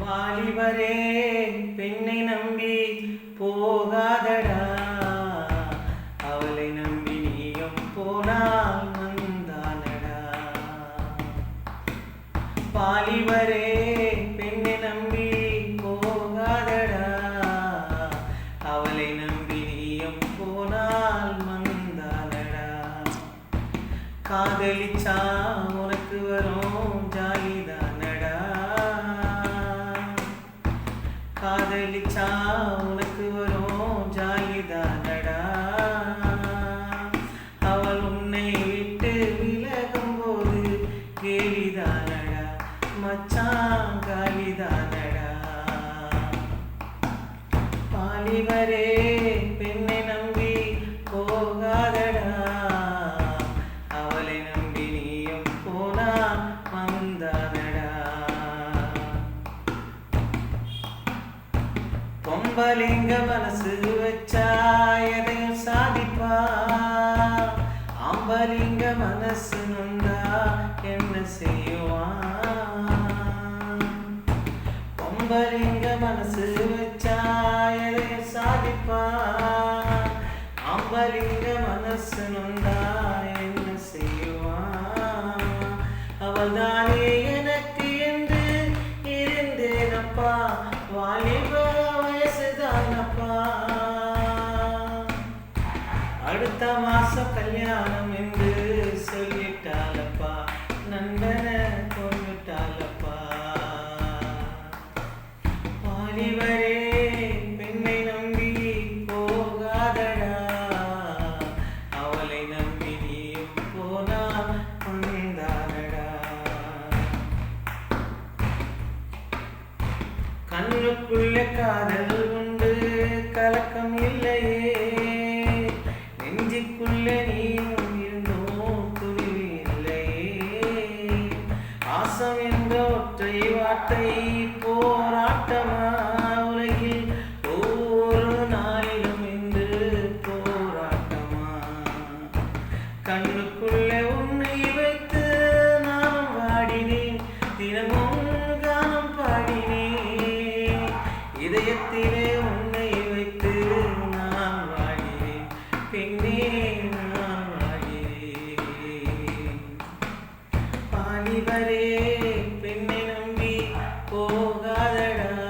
வாலிபரே பெண்ணை நம்பி போகாதடா. அவளை நம்பி நீயும் போனால் வந்தானடா வாலிபரே பெண்ணை நம்பி போகாதடா. அவளை நம்பி நீயும் போனால் வந்தானடா காதலிச்சா உனக்கு வரும் காதலிச்சா உனக்கு வரும் ஜாலிதானடா அவள் உன்னை விட்டு விலகும் போது கேலிதானடா மச்சான் காலிதானடா பாலிவரே பெண்ணை பொம்பலிங்க மனசு வச்சா எதையும் சாதிப்பா. அம்பலிங்க மனசு நொந்தா என்ன செய்வான் பொம்பலிங்க மனசு வச்சா எதையும் சாதிப்பா. அம்பலிங்க மனசு நொந்தா என்ன செய்வான் அவள்தானே எனக்கு அடுத்த மாசம் கல்யாணம் என்று சொல்லிட்டாலப்பா. நண்பனை கொண்டுட்டாலப்பா வாலிபரே பெண்ணை நம்பி போகாதடா. அவளை நம்பி நீ போனா கொண்டாடடா கண்ணுக்குள்ள காதல் வார்த்தை போராட்டமா உலகில் ஒவ்வொரு நாளிலும் இன்று போராட்டமா கண்ணுக்குள்ளே உன்னை வைத்து நான் வாடினேன் தினமும் கானம் பாடினேன். இதயத்திலே உன்னை வைத்து நான் வாடினேன் பின்னே நான் வாடினேன். பாலிவரே பெண்ணை போகாதடா